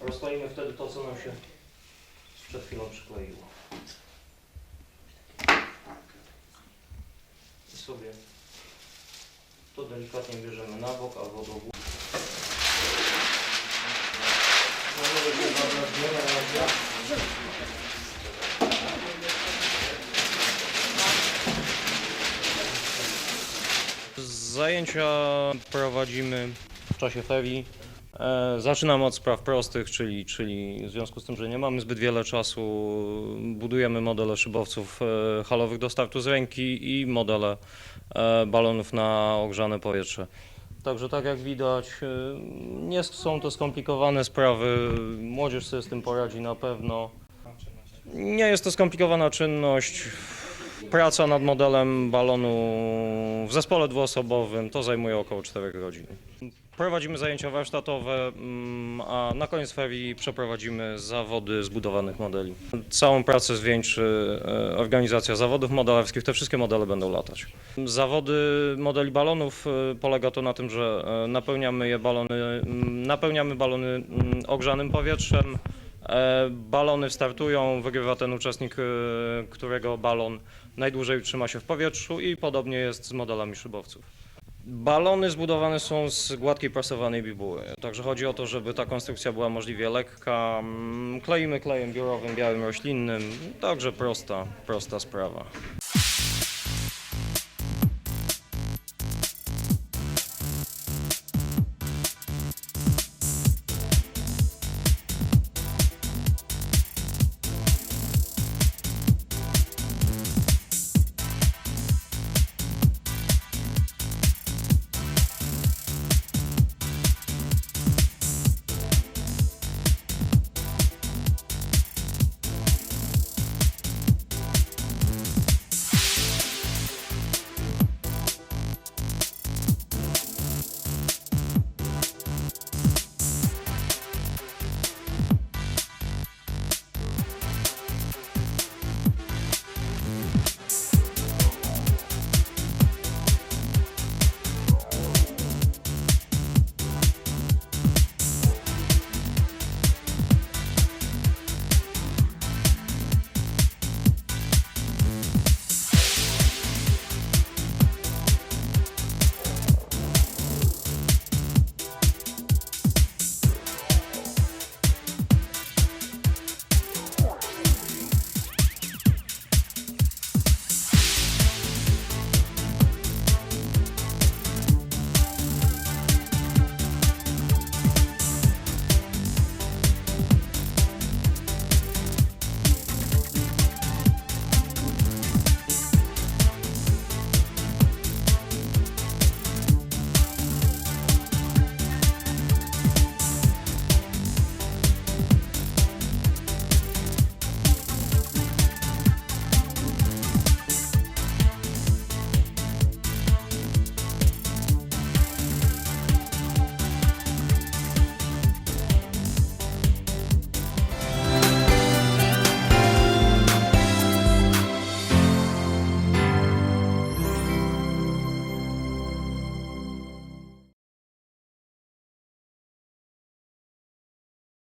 Rozkleimy wtedy to, co nam się przed chwilą przykleiło. I sobie to delikatnie bierzemy na bok albo do góry. Razie. Zajęcia prowadzimy w czasie ferii. E, Zaczynamy od spraw prostych, czyli, czyli w związku z tym, że nie mamy zbyt wiele czasu, budujemy modele szybowców e, halowych do startu z ręki i modele e, balonów na ogrzane powietrze. Także tak jak widać, nie są to skomplikowane sprawy, młodzież sobie z tym poradzi na pewno. Nie jest to skomplikowana czynność. Praca nad modelem balonu w zespole dwuosobowym to zajmuje około 4 godzin. Prowadzimy zajęcia warsztatowe, mm, a na koniec ferii przeprowadzimy zawody zbudowanych modeli. Całą pracę zwieńczy e, organizacja zawodów modelarskich, te wszystkie modele będą latać. Zawody modeli balonów e, polega to na tym, że e, napełniamy je balony, napełniamy balony ogrzanym powietrzem, Balony startują, wygrywa ten uczestnik, e, którego balon najdłużej trzyma się w powietrzu i podobnie jest z modelami szybowców. Balony zbudowane są z gładkiej prasowanej bibuły, także chodzi o to, żeby ta konstrukcja była możliwie lekka. Mm, Kleimy klejem biurowym, białym roślinnym, także prosta, prosta sprawa.